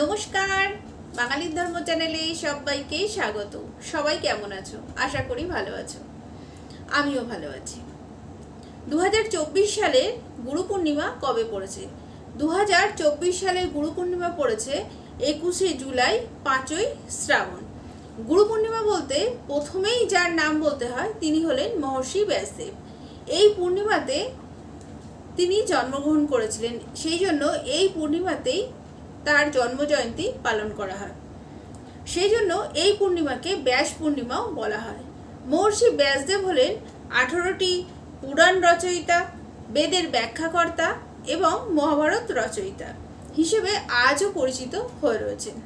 নমস্কার। বাঙালির ধর্ম চ্যানেলে সবাইকে স্বাগত। সবাই কেমন আছো? আশা করি ভালো আছো। আমিও ভালো আছি। দু সালের গুরু পূর্ণিমা কবে পড়েছে? দু সালের গুরু পূর্ণিমা পড়েছে একুশে জুলাই, পাঁচই শ্রাবণ। গুরু পূর্ণিমা বলতে প্রথমেই যার নাম বলতে হয় তিনি হলেন মহর্ষি ব্যাসদেব। এই পূর্ণিমাতে তিনি জন্মগ্রহণ করেছিলেন। সেই জন্য এই পূর্ণিমাতেই তার জন্মজয়ন্তী পালন করা হয়। সেই জন্য এই পূর্ণিমাকে ব্যাস পূর্ণিমাও বলা হয়। মহর্ষি ব্যাসদেব হলেন আঠারোটি পুরাণ রচয়িতা, বেদের ব্যাখ্যাকর্তা এবং মহাভারত রচয়িতা হিসেবে আজও পরিচিত হয়ে রয়েছেন।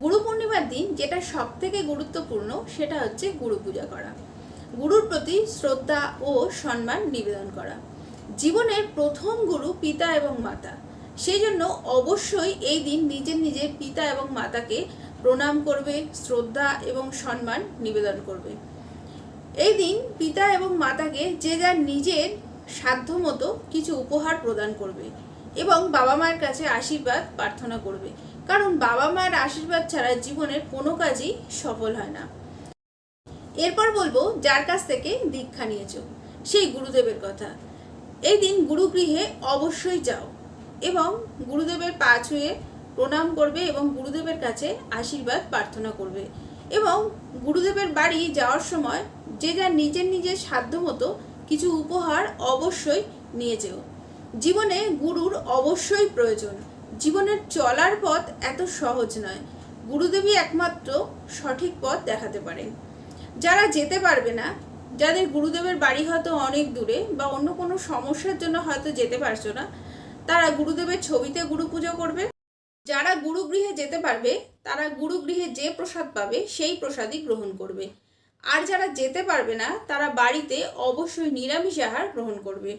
গুরু পূর্ণিমার দিন যেটা সব থেকে গুরুত্বপূর্ণ সেটা হচ্ছে গুরু পূজা করা। গুরুর প্রতি শ্রদ্ধা ও সম্মান নিবেদন করা। জীবনের প্রথম গুরু পিতা এবং মাতা। সেই জন্য অবশ্যই এই দিন নিজের নিজের পিতা এবং মাতাকে প্রণাম করবে, শ্রদ্ধা এবং সম্মান নিবেদন করবে। এই দিন পিতা এবং মাতাকে যে যার নিজের সাধ্যমতো কিছু উপহার প্রদান করবে এবং বাবা মায়ের কাছে আশীর্বাদ প্রার্থনা করবে। কারণ বাবা মায়ের আশীর্বাদ ছাড়া জীবনের কোনো কাজই সফল হয় না। এরপর বলব, যার কাছ থেকে দীক্ষা নিয়েছো, সেই গুরুদেবের কথা। এই দিন গুরুগৃহে অবশ্যই যাও। এবং গুরুদেবের পা ছুঁয়ে প্রণাম করবে এবং গুরুদেবের কাছে আশীর্বাদ প্রার্থনা করবে। এবং গুরুদেবের বাড়ি যাওয়ার সময় যে যার নিজের নিজের সাধ্য মতো কিছু উপহার অবশ্যই নিয়ে যেও। জীবনে গুরুর অবশ্যই প্রয়োজন। জীবনের চলার পথ এত সহজ নয়। গুরুদেবই একমাত্র সঠিক পথ দেখাতে পারেন যারা যেতে পারবে না, যাদের গুরুদেবের বাড়ি হয়তো অনেক দূরে বা অন্য কোনো সমস্যার জন্য হয়তো যেতে পারছ না তারা গুরুদেবের ছবিতে গুরু পুজো করবে। যারা গুরুগৃহে যেতে পারবে, তারা গুরুগৃহে যে প্রসাদ পাবে, সেই প্রসাদই গ্রহণ করবে। আর যারা যেতে পারবে না, তারা বাড়িতে অবশ্যই নিরামিষ আহার গ্রহণ করবে।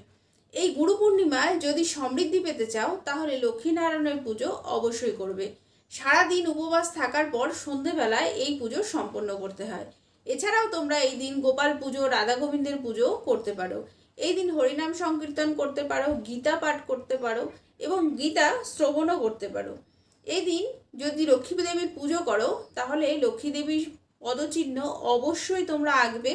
এই গুরু পূর্ণিমায় যদি সমৃদ্ধি পেতে চাও, তাহলে লক্ষ্মীনারায়ণের পুজো অবশ্যই করবে। সারাদিন উপবাস থাকার পর সন্ধেবেলায় এই পুজো সম্পন্ন করতে হয়। এছাড়াও তোমরা এই দিন গোপাল পুজো, রাধা গোবিন্দের পুজো করতে পারো। এই দিন হরিনাম সংকীর্তন করতে পারো, গীতা পাঠ করতে পারো এবং গীতা শ্রবণও করতে পারো। এই দিন যদি লক্ষ্মী দেবীর পুজো করো, তাহলে লক্ষ্মী দেবীর পদচিহ্ন অবশ্যই তোমরা আঁকবে।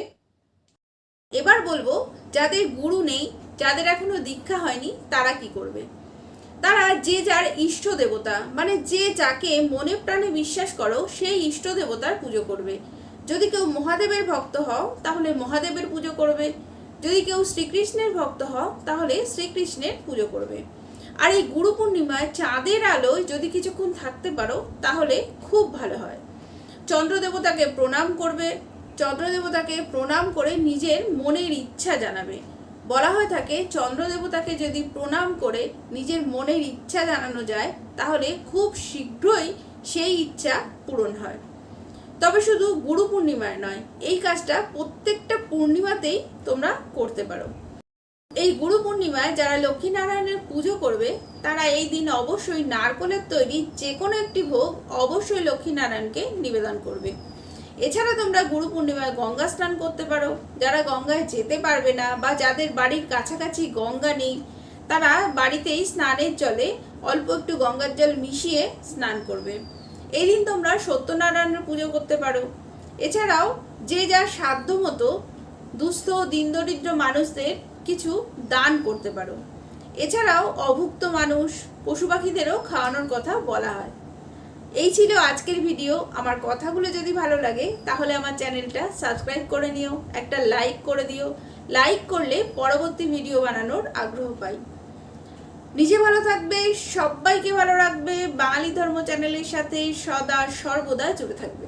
এবার বলব, যাদের গুরু নেই, যাদের এখনও দীক্ষা হয়নি, তারা কি করবে? তারা যে যার ইষ্ট দেবতা মানে যে যাকে মনে প্রাণে বিশ্বাস করো, সেই ইষ্ট দেবতার পুজো করবে। যদি কেউ মহাদেবের ভক্ত হও, তাহলে মহাদেবের পুজো করবে। যদি কেউ শ্রীকৃষ্ণের ভক্ত হও, তাহলে শ্রীকৃষ্ণের পুজো করবে। আর এই গুরু পূর্ণিমায় চাঁদের আলোয় যদি কিছুক্ষণ থাকতে পারো, তাহলে খুব ভালো হয়। চন্দ্র দেবতাকে প্রণাম করবে। চন্দ্রদেবতাকে প্রণাম করে নিজের মনের ইচ্ছা জানাবে। বলা হয়ে থাকে, চন্দ্রদেবতাকে যদি প্রণাম করে নিজের মনের ইচ্ছা জানানো যায়, তাহলে খুব শীঘ্রই সেই ইচ্ছা পূরণ হয়। তবে শুধু গুরু পূর্ণিমায় নয়, এই কাজটা প্রত্যেকটা পূর্ণিমাতেই তোমরা করতে পারো। এই গুরু পূর্ণিমায় যারা লক্ষ্মীনারায়ণের পুজো করবে, তারা এই দিন অবশ্যই নারকলের তৈরি যে কোনো একটি ভোগ অবশ্যই লক্ষ্মীনারায়ণকে নিবেদন করবে। এছাড়া তোমরা গুরু পূর্ণিমায় গঙ্গা স্নান করতে পারো। যারা গঙ্গায় যেতে পারবে না বা যাদের বাড়ির কাছাকাছি গঙ্গা নেই, তারা বাড়িতেই স্নানের জলে অল্প একটু গঙ্গার জল মিশিয়ে স্নান করবে। এই দিন তোমরা সত্যনারায়ণের পুজো করতে পারো। এছাড়াও যে যার সাধ্য মতো দুস্থ দিন দরিদ্র মানুষদের কিছু দান করতে পারো। এছাড়াও অভুক্ত মানুষ, পশু পাখিদেরও খাওয়ানোর কথা বলা হয়। এই ছিল আজকের ভিডিও। আমার কথাগুলো যদি ভালো লাগে, তাহলে আমার চ্যানেলটা সাবস্ক্রাইব করে নিও, একটা লাইক করে দিও। লাইক করলে পরবর্তী ভিডিও বানানোর আগ্রহ পাই। নিজে ভালো থাকবে সবাইকে ভালো রাখবে। বাঙালি ধর্ম চ্যানেলের সাথে সদা সর্বদা জুড়ে থাকবে।